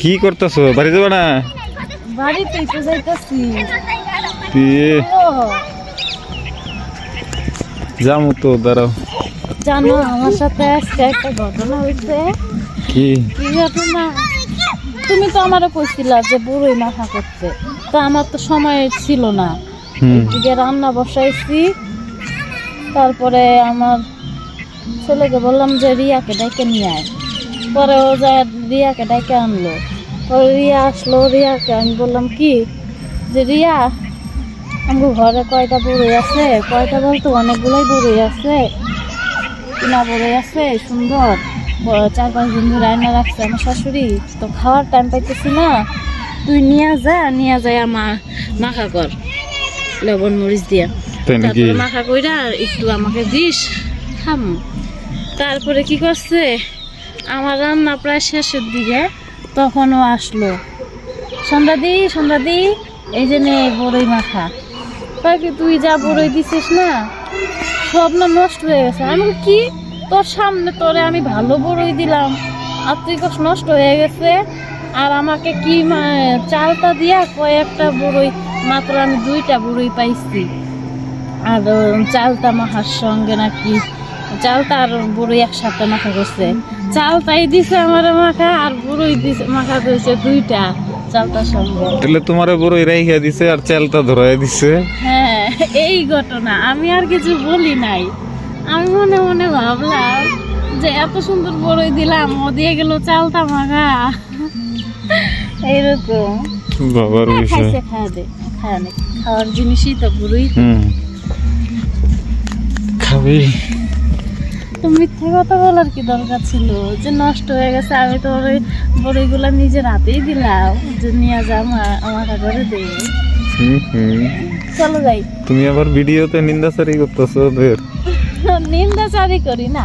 কি করতেছো? বাড়ি যাবে না? বাড়িতেই তো যাইতাছি। যামু তো দাঁড়াও। জানো আমার সাথে আজকে একটা ঘটনা হয়েছে কি? কি ঘটনা? তুমি তো আমারও কইছিলা যে বুড়োই মাথা করতে তা আমার তো সময় ছিল না। এদিকে রান্না বসাইছি। তারপরে আমার ছেলেকে বললাম যে রিয়াকে ডাইকে নিয়ে আয়। পরে ও যায় রিয়াকে ডাইকে আনলো। পরে রিয়া আসলো রিয়াকে আমি বললাম কি? যে রিয়া আমার ঘরে কয়টা বুড়োই আছে? কয়টা বলতো? অনেকগুলোই বুড়োই আছে। কিনা বুড়োই আছে সুন্দর। চার পাঁচ দিন ধরে রান্না রাখছে আমার শাশুড়ি তো খাওয়ার টাইম পাইতেছি না। তুই নিয়ে যা নিয়ে যায় আমার মাখা কর। লবণ মরিচ দিয়া। তারপরে মাখা কইরা একটু আমাকে দিস খাম। তারপরে কি করছে? আমার রান্না প্রায় শেষের দিকে, তখনও আসলো। সন্ধ্যা দি সন্ধ্যা দি, এই যে নে বড়ই মাখা। কাকি তুই যা বড়ই দিছিস না? সব না নষ্ট হয়ে গেছে। আমি কি? তোর সামনে তোরে আমি ভালো বড়ই দিলাম। আর তুই কস নষ্ট হয়ে গেছে। আর আমাকে কি চালটা দিয়া কয়েকটা বড়ই, মাত্র আমি দুইটা বড়ই পাইছি। আর চালটা মাখার সঙ্গে নাকি, চালটা আর বড়ই একসাথে মাখা করছে। চালটাই দিছে আমার মাখা আর বড়ই দিছে মাখা দিয়েছে দুইটা চালটার সঙ্গে তাহলে তোমার বড় রাইখা দিছে আর চালটা ধরাই দিছে। হ্যাঁ এই ঘটনা আমি আর কিছু বলি নাই। আমি মনে মনে ভাবলাম যে এত সুন্দর বড়ই দিলাম ও দিয়ে গেল চালটা মাখা। এইরকম। বাবার হ্যাঁ, বিষয়। খাওয়া দে খাওয়া খাওয়ার জিনিসই তো বুড়োই। হুম। খাবি। তো মিথ্যে কথা বলার কি দরকার ছিল? যে নষ্ট হয়ে গেছে আমি তো ওই বড়িগুলা নিজের হাতেই দিলাম। যে নিয়ে যা আমা- আমাকে করে দে। চলো যাই। তুমি আবার ভিডিওতে নিন্দাচারি করতেছো ওদের? নিন্দা চারি করি না।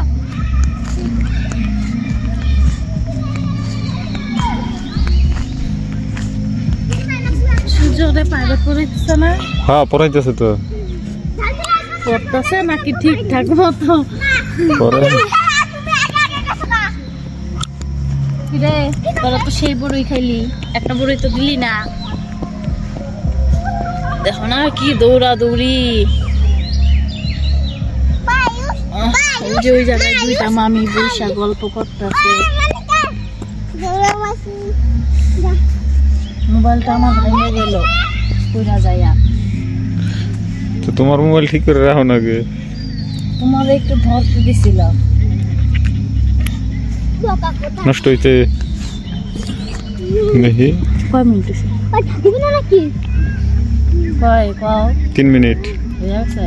সূর্যরে পায়রা করেছে না? হ্যাঁ পড়াইতেছে তো। করতেছে নাকি ঠিকঠাক মতো? রে তোরা তো সেই বড়ই খাইলি। একটা বড়ই তো দিলি না। দেখো না কি দৌড়া দৌড়ি ওই যে ওই জায়গায় দুইটা মামি বৈশা গল্প করতেছে। মোবাইলটা আমার ভেঙে গেল তো তোমার মোবাইল ঠিক করে রাখো নাকি তোমার একটু ধরতে দিছিলাম। নষ্ট হইতে দেখি। কয় মিনিট আছে কয় পাও তিন মিনিট। হয়ে গেছে?